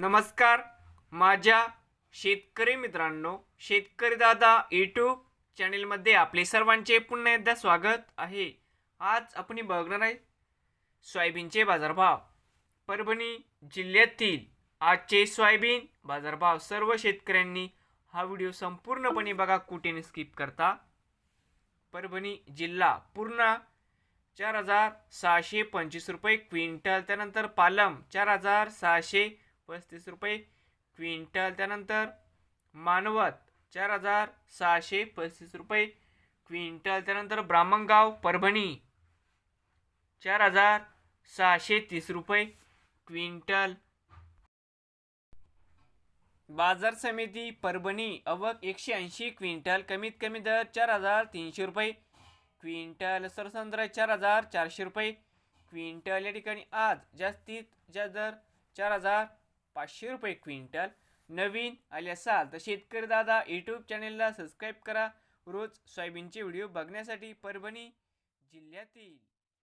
नमस्कार माझ्या शेतकरी मित्रांनो शेतकरी दादा यूट्यूब चॅनेलमध्ये आपले सर्वांचे पुन्हा एकदा स्वागत आहे. आज आपण बघणार आहे सोयाबीनचे बाजारभाव. परभणी जिल्ह्यातील आजचे सोयाबीन बाजारभाव सर्व शेतकऱ्यांनी हा व्हिडिओ संपूर्णपणे बघा कुठेने स्किप करता. परभणी जिल्हा पूर्ण चार हजार सहाशे पंचवीस रुपये क्विंटल त्यानंतर पालम चार हजार सहाशे पस्तीस रुपये. क्विंटल त्यानंतर मानवत चार हजार सहाशे पस्तीस रुपये. क्विंटल त्यानंतर ब्राह्मणगाव परभणी चार हजार सहाशे तीस रुपये. क्विंटल बाजार समिती परभणी अवक एकशे ऐंशी क्विंटल कमीत कमी दर चार हजार तीनशे रुपये. क्विंटल सरसंद्र चार हजार चारशे रुपये. क्विंटल या ठिकाणी आज जास्तीत जास्त दर चार हजार पाचशे रुपये क्विंटल. नवीन आले असाल तर शेतकरी दादा यूट्यूब चॅनेलला सबस्क्राईब करा. रोज सोयाबीनचे व्हिडिओ बघण्यासाठी परभणी जिल्ह्यातील